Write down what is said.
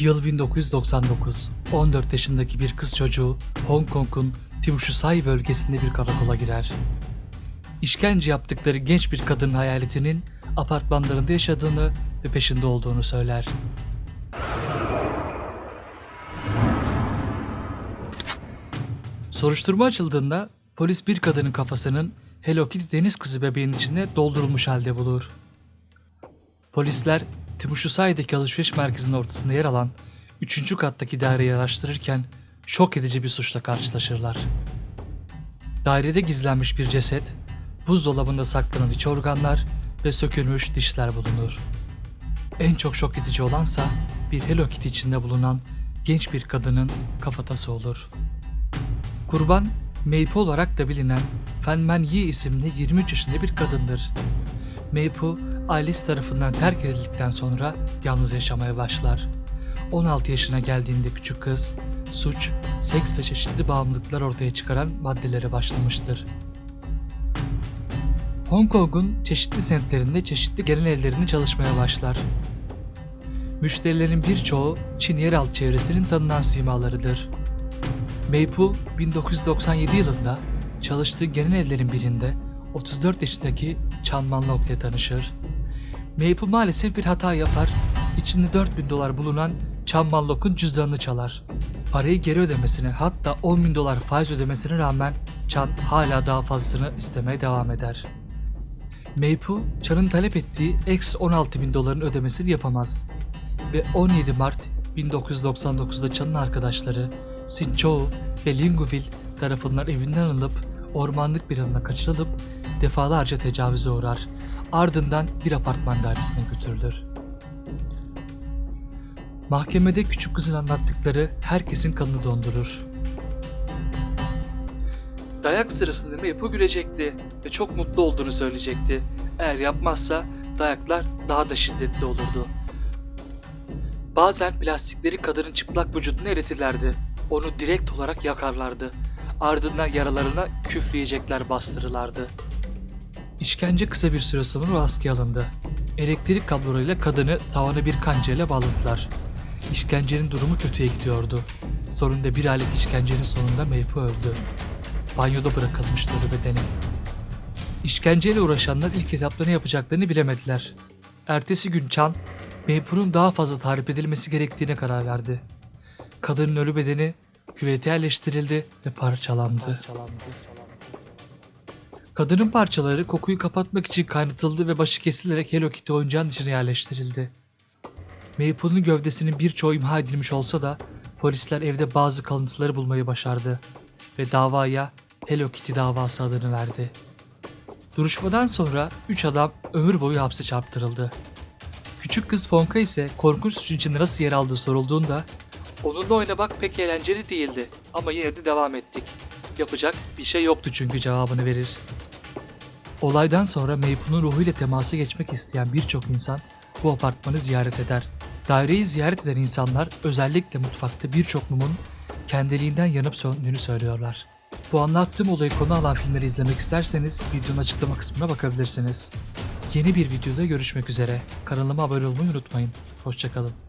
Yıl 1999. 14 yaşındaki bir kız çocuğu Hong Kong'un Timshusai bölgesinde bir karakola girer. İşkence yaptıkları genç bir kadının hayaletinin apartmanlarında yaşadığını ve peşinde olduğunu söyler. Soruşturma açıldığında polis bir kadının kafasının Hello Kitty deniz kızı bebeğinin içinde doldurulmuş halde bulur. Polisler Timuşusai'deki alışveriş merkezinin ortasında yer alan 3. kattaki daireyi araştırırken şok edici bir suçla karşılaşırlar. Dairede gizlenmiş bir ceset, buzdolabında saklanan iç organlar ve sökülmüş dişler bulunur. En çok şok edici olansa bir Hello Kitty içinde bulunan genç bir kadının kafatası olur. Kurban, Meipu olarak da bilinen Fenmen Yi isimli 23 yaşında bir kadındır. Meipu, ailesi tarafından terk edildikten sonra yalnız yaşamaya başlar. 16 yaşına geldiğinde küçük kız, suç, seks ve çeşitli bağımlılıklar ortaya çıkaran maddelere başlamıştır. Hong Kong'un çeşitli semtlerinde çeşitli genel evlerinde çalışmaya başlar. Müşterilerin birçoğu Çin yeraltı çevresinin tanınan simalarıdır. Meipu 1997 yılında çalıştığı genel evlerin birinde 34 yaşındaki Chan Manlok ile tanışır. Meipu maalesef bir hata yapar, içinde 4000 dolar bulunan Chan Manlok'un cüzdanını çalar. Parayı geri ödemesine hatta 10 bin dolar faiz ödemesine rağmen Chan hala daha fazlasını istemeye devam eder. Meipu, Chan'ın talep ettiği ekstra 16 bin doların ödemesini yapamaz. Ve 17 Mart 1999'da Chan'ın arkadaşları Sin Chou ve Linguville tarafından evinden alınıp ormanlık bir alana kaçırılıp defalarca tecavüze uğrar. Ardından bir apartman dairesine götürülür. Mahkemede küçük kızın anlattıkları herkesin kanını dondurur. Dayak sırasında Meipu gülecekti ve çok mutlu olduğunu söyleyecekti. Eğer yapmazsa dayaklar daha da şiddetli olurdu. Bazen plastikleri kadının çıplak vücudunu eritirlerdi. Onu direkt olarak yakarlardı. Ardından yaralarına küfleyecekler bastırırlardı. İşkence kısa bir süre sonra askıya alındı. Elektrik kablolarıyla kadını tavana bir kancayla bağladılar. İşkencenin durumu kötüye gidiyordu. Sonunda bir aylık işkencenin sonunda Meipu öldü. Banyoda bırakılmıştı bedeni. İşkenceyle uğraşanlar ilk etapta ne yapacaklarını bilemediler. Ertesi gün Chan, Meipu'nun daha fazla tarif edilmesi gerektiğine karar verdi. Kadının ölü bedeni küvete yerleştirildi ve parçalandı. Kadının parçaları kokuyu kapatmak için kaynatıldı ve başı kesilerek Hello Kitty oyuncağın içine yerleştirildi. Meipu'nun gövdesinin birçoğu imha edilmiş olsa da polisler evde bazı kalıntıları bulmayı başardı ve davaya Hello Kitty davası adını verdi. Duruşmadan sonra 3 adam ömür boyu hapse çarptırıldı. Küçük kız Fonka ise korkunç suçun içinde nasıl yer aldığı sorulduğunda Onunla oynamak pek eğlenceli değildi ama yine de devam ettik. Yapacak bir şey yoktu çünkü cevabını verir. Olaydan sonra Meipu'nun ruhuyla temasa geçmek isteyen birçok insan bu apartmanı ziyaret eder. Daireyi ziyaret eden insanlar özellikle mutfakta birçok mumun kendiliğinden yanıp söndüğünü söylüyorlar. Bu anlattığım olayı konu alan filmleri izlemek isterseniz videonun açıklama kısmına bakabilirsiniz. Yeni bir videoda görüşmek üzere. Kanalıma abone olmayı unutmayın. Hoşçakalın.